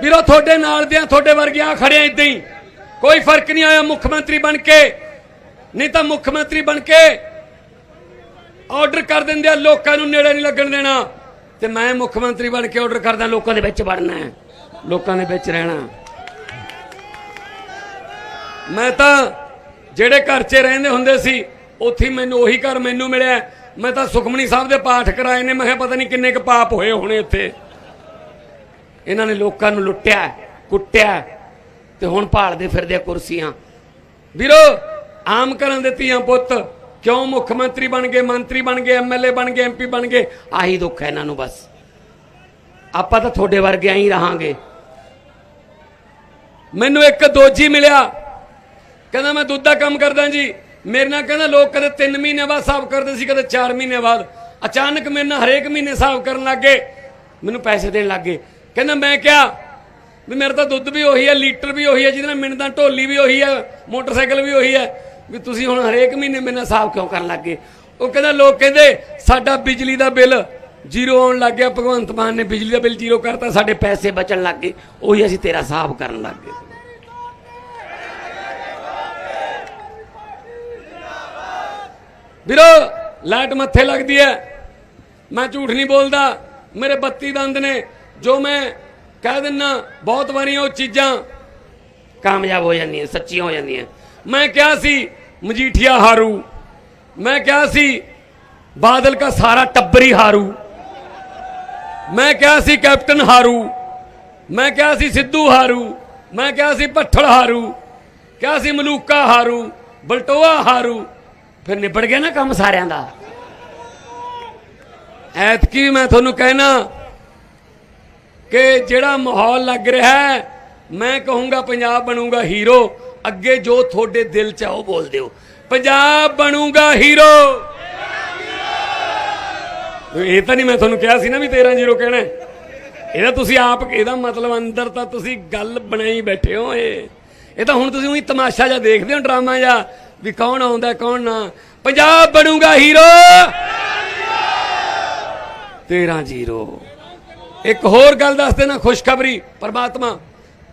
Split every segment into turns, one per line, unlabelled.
ਵੀਰੋ, ਤੁਹਾਡੇ ਨਾਲ ਦਿਆਂ, ਤੁਹਾਡੇ ਵਰਗਿਆਂ ਖੜਿਆ ਇਦਾਂ ਹੀ। ਕੋਈ ਫ਼ਰਕ ਨਹੀਂ ਆਇਆ ਮੁੱਖ ਮੰਤਰੀ ਬਣ ਕੇ। ਨਹੀਂ ਤਾਂ ਮੁੱਖ ਮੰਤਰੀ ਬਣ ਕੇ ਆਰਡਰ ਕਰ ਦਿੰਦੇ ਆ, ਲੋਕਾਂ ਨੂੰ ਨੇੜੇ ਨਹੀਂ ਲੱਗਣ ਦੇਣਾ। ਤੇ ਮੈਂ ਮੁੱਖ ਮੰਤਰੀ ਬਣ ਕੇ ਆਰਡਰ ਕਰਦਾ, ਲੋਕਾਂ ਦੇ ਵਿੱਚ ਵੜਨਾ ਹੈ। ਲੋਕਾਂ ਦੇ ਵਿੱਚ ਰਹਿਣਾ। ਮੈਂ ਤਾਂ ਜਿਹੜੇ ਘਰ 'ਚ ਰਹਿੰਦੇ ਹੁੰਦੇ ਸੀ, ਉੱਥੇ ਮੈਨੂੰ ਉਹੀ ਘਰ ਮੈਨੂੰ ਮਿਲਿਆ। ਮੈਂ ਤਾਂ ਸੁਖਮਨੀ ਸਾਹਿਬ ਦੇ ਪਾਠ ਕਰਾਏ ਨੇ, ਮੈਂ ਕਿਹਾ ਪਤਾ ਨਹੀਂ ਕਿੰਨੇ ਕੁ ਪਾਪ ਹੋਏ ਹੋਣੇ ਉੱਥੇ ਇਹਨਾਂ ਨੇ ਲੋਕਾਂ ਨੂੰ ਲੁੱਟਿਆ, ਕੁੱਟਿਆ ਤੇ ਹੁਣ ਭਾਲਦੇ ਫਿਰਦੇ ਕੁਰਸੀਆਂ। ਵੀਰੋ, ਆਮ ਕਰਨ ਦੇ ਧੀਆਂ ਪੁੱਤ, ਕਿਉਂ ਮੁੱਖ ਮੰਤਰੀ ਬਣ ਗਏ, ਮੰਤਰੀ ਬਣ ਗਏ ਐਮਐਲਏ ਬਣ ਗਏ ਐਮਪੀ ਬਣ ਗਏ? ਆਹੀ ਦੁੱਖ ਹੈ ਇਹਨਾਂ ਨੂੰ ਬਸ। ਆਪਾਂ ਤਾਂ ਤੁਹਾਡੇ ਵਰਗੇ ਹੀ ਰਹਾਂਗੇ। ਮੈਨੂੰ ਇੱਕ ਦੋਜੀ ਮਿਲਿਆ। ਕਹਿੰਦਾ, ਮੈਂ ਦੁੱਧ ਦਾ ਕੰਮ ਕਰਦਾ ਜੀ। ਮੇਰੇ ਨਾਲ ਕਹਿੰਦਾ, ਲੋਕ ਕਦੇ 3 ਮਹੀਨੇ ਬਾਅਦ ਸਾਫ਼ ਕਰਦੇ ਸੀ, ਕਦੇ 4 ਮਹੀਨੇ ਬਾਅਦ। ਅਚਾਨਕ ਮੇਰੇ ਨਾਲ ਹਰੇਕ ਮਹੀਨੇ ਹਿਸਾਬ ਕਰਨ ਲੱਗੇ ਮੈਨੂੰ ਪੈਸੇ ਦੇਣ ਲੱਗੇ ਕਹਿੰਦਾ ਮੈਂ ਕਿਹਾ ਵੀ ਮੇਰਾ ਤਾਂ ਦੁੱਧ ਵੀ ਉਹੀ ਹੈ, ਲੀਟਰ ਵੀ ਉਹੀ ਹੈ, ਜਿਹਦੇ ਨਾਲ ਮਿੰਟ ਦਾ ਢੋਲੀ ਵੀ ਉਹੀ ਹੈ, ਮੋਟਰਸਾਈਕਲ ਵੀ ਉਹੀ ਹੈ, ਵੀ ਤੁਸੀਂ ਹੁਣ ਹਰੇਕ ਮਹੀਨੇ ਮੇਰੇ ਨਾਲ ਸਾਫ਼ ਕਿਉਂ ਕਰਨ ਲੱਗੇ? ਉਹ ਕਹਿੰਦਾ ਲੋਕ ਕਹਿੰਦੇ ਸਾਡਾ ਬਿਜਲੀ ਦਾ ਬਿੱਲ ਜ਼ੀਰੋ ਆਉਣ ਲੱਗ ਗਿਆ, ਭਗਵੰਤ ਮਾਨ ਨੇ ਬਿਜਲੀ ਦਾ ਬਿੱਲ ਜ਼ੀਰੋ ਕਰਤਾ, ਸਾਡੇ ਪੈਸੇ ਬਚਣ ਲੱਗ ਗਏ, ਉਹੀ ਅਸੀਂ ਤੇਰਾ ਸਾਫ਼ ਕਰਨ ਲੱਗ ਗਏ। ਵੀਰੋ, ਲਾਈਟ ਮੱਥੇ ਲੱਗਦੀ ਹੈ, ਮੈਂ ਝੂਠ ਨਹੀਂ ਬੋਲਦਾ, ਮੇਰੇ 32 ਦੰਦ ਨੇ ਜੋ ਮੈਂ ਕਹਿ ਦਿੰਨਾ, ਬਹੁਤ ਵਾਰੀ ਉਹ ਚੀਜ਼ਾਂ ਕਾਮਯਾਬ ਹੋ ਜਾਂਦੀਆਂ, ਸੱਚੀਆਂ ਹੋ ਜਾਂਦੀਆਂ। ਮੈਂ ਕਿਹਾ ਸੀ, ਮਜੀਠੀਆ ਹਾਰੂ। ਮੈਂ ਕਿਹਾ ਸੀ, ਬਾਦਲ ਦਾ ਸਾਰਾ ਟੱਬਰੀ ਹਾਰੂ। ਮੈਂ ਕਿਹਾ ਸੀ, ਕੈਪਟਨ ਹਾਰੂ। ਮੈਂ ਕਿਹਾ ਸੀ, ਸਿੱਧੂ ਹਾਰੂ। ਮੈਂ ਕਿਹਾ ਸੀ, ਭੱਠਲ ਹਾਰੂ। ਕਿਹਾ ਸੀ, ਮਲੂਕਾ ਹਾਰੂ। ਬਲਟੋਆ ਹਾਰੂ। ਫਿਰ ਨਿਬੜ ਗਿਆ ਨਾ ਕੰਮ ਸਾਰਿਆਂ ਦਾ। ਐਤਕੀ ਮੈਂ ਤੁਹਾਨੂੰ ਕਹਿਣਾ ਕਿ ਜਿਹੜਾ ਮਾਹੌਲ ਲੱਗ ਰਿਹਾ ਹੈ, ਮੈਂ ਕਹੂੰਗਾ ਪੰਜਾਬ ਬਣੂਗਾ ਹੀਰੋ। ਅੱਗੇ ਜੋ ਤੁਹਾਡੇ ਦਿਲ ਚ ਆ, ਉਹ ਬੋਲ ਦਿਓ। ਪੰਜਾਬ ਬਣੂਗਾ ਹੀਰੋ। ਇਹ ਤਾਂ ਨਹੀਂ ਮੈਂ ਤੁਹਾਨੂੰ ਕਿਹਾ ਸੀ ਨਾ ਵੀ 13 ਜ਼ੀਰੋ ਕਹਿਣਾ ਇਹਦਾ ਤੁਸੀਂ ਆਪ, ਇਹਦਾ ਮਤਲਬ ਅੰਦਰ ਤਾਂ ਤੁਸੀਂ ਗੱਲ ਬਣਾਈ ਬੈਠੇ ਹੋ ਇਹ। ਇਹ ਤਾਂ ਹੁਣ ਤੁਸੀਂ ਉਹੀ ਤਮਾਸ਼ਾ ਜਿਹਾ ਦੇਖਦੇ ਹੋ, ਡਰਾਮਾ ਜਿਹਾ, ਵੀ ਕੌਣ ਆਉਂਦਾ, ਕੌਣ ਨਾ। ਪੰਜਾਬ ਬਣੂਗਾ ਹੀਰੋ। 13 ਜ਼ੀਰੋ। ਇੱਕ ਹੋਰ ਗੱਲ ਦੱਸ ਦੇਣਾ, ਖੁਸ਼ਖਬਰੀ, ਪਰਮਾਤਮਾ,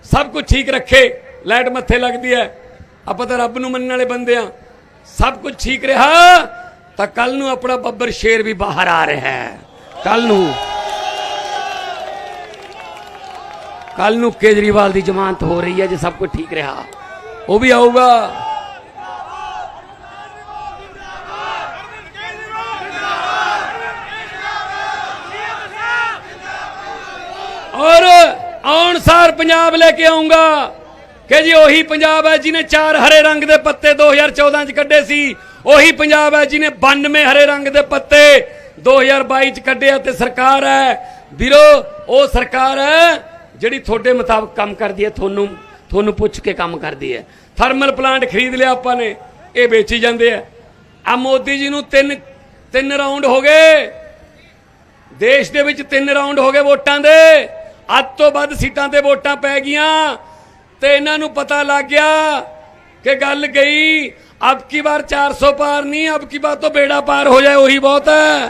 ਸਭ ਕੁਝ ਠੀਕ ਰੱਖੇ, ਲਾਈਟ ਮੱਥੇ ਲੱਗਦੀ ਹੈ। ਆਪਾਂ ਤਾਂ ਰੱਬ ਨੂੰ ਮੰਨਣ ਵਾਲੇ ਬੰਦੇ ਆ ਸਭ ਕੁਝ ਠੀਕ ਰਿਹਾ, ਤਾਂ ਕੱਲ ਨੂੰ ਆਪਣਾ ਬੱਬਰ ਸ਼ੇਰ ਵੀ ਬਾਹਰ ਆ ਰਿਹਾ ਹੈ। ਕੱਲ ਨੂੰ। ਕੱਲ ਨੂੰ ਕੇਜਰੀਵਾਲ ਦੀ ਜ਼ਮਾਨਤ ਹੋ ਰਹੀ ਹੈ ਜੇ ਸਭ ਕੁਝ ਠੀਕ ਰਿਹਾ। ਉਹ ਵੀ ਆਊਗਾ। ਔਰ ਆਉਣ ਪੰਜਾਬ ਲੈ ਕੇ ਆਉਂਗਾ ਕਿ ਜੀ ਉਹੀ ਪੰਜਾਬ ਹੈ ਜਿਹਨੇ ਚਾਰ ਹਰੇ ਰੰਗ ਦੇ ਪੱਤੇ 2014 ਚ ਕੱਢੇ ਸੀ, ਉਹੀ ਪੰਜਾਬ ਹੈ ਜਿਹਨੇ 92 ਹਰੇ ਰੰਗ ਦੇ ਪੱਤੇ 2022 ਚ ਕੱਢਿਆ ਤੇ ਸਰਕਾਰ ਹੈ। ਵੀਰੋ, ਉਹ ਸਰਕਾਰ ਹੈ ਜਿਹੜੀ ਤੁਹਾਡੇ ਮੁਤਾਬਕ ਕੰਮ ਕਰਦੀ ਹੈ, ਤੁਹਾਨੂੰ ਤੁਹਾਨੂੰ ਪੁੱਛ ਕੇ ਕੰਮ ਕਰਦੀ ਹੈ। ਥਰਮਲ ਪਲਾਂਟ ਖਰੀਦ ਲਿਆ ਆਪਾਂ ਨੇ, ਇਹ ਵੇਚੀ ਜਾਂਦੇ ਆ। ਆ ਮੋਦੀ ਜੀ ਨੂੰ ਤਿੰਨ ਤਿੰਨ ਰਾਉਂਡ ਹੋ ਗਏ। ਦੇਸ਼ ਦੇ ਵਿੱਚ ਤਿੰਨ ਰਾਉਂਡ ਹੋ ਗਏ ਵੋਟਾਂ ਦੇ। ਅੱਧ ਤੋਂ ਵੱਧ ਸੀਟਾਂ ਤੇ ਵੋਟਾਂ ਪੈ ਗਈਆਂ ਤੇ ਇਹਨਾਂ ਨੂੰ ਪਤਾ ਲੱਗ ਗਿਆ ਕਿ ਗੱਲ ਗਈ ਅਬ ਕੀ ਵਾਰ 400 ਪਾਰ ਨਹੀਂ ਅਬ ਕੀ ਬਾਰ ਤੋਂ ਬੇੜਾ ਪਾਰ ਹੋ ਜਾਏ, ਉਹੀ ਬਹੁਤ ਹੈ।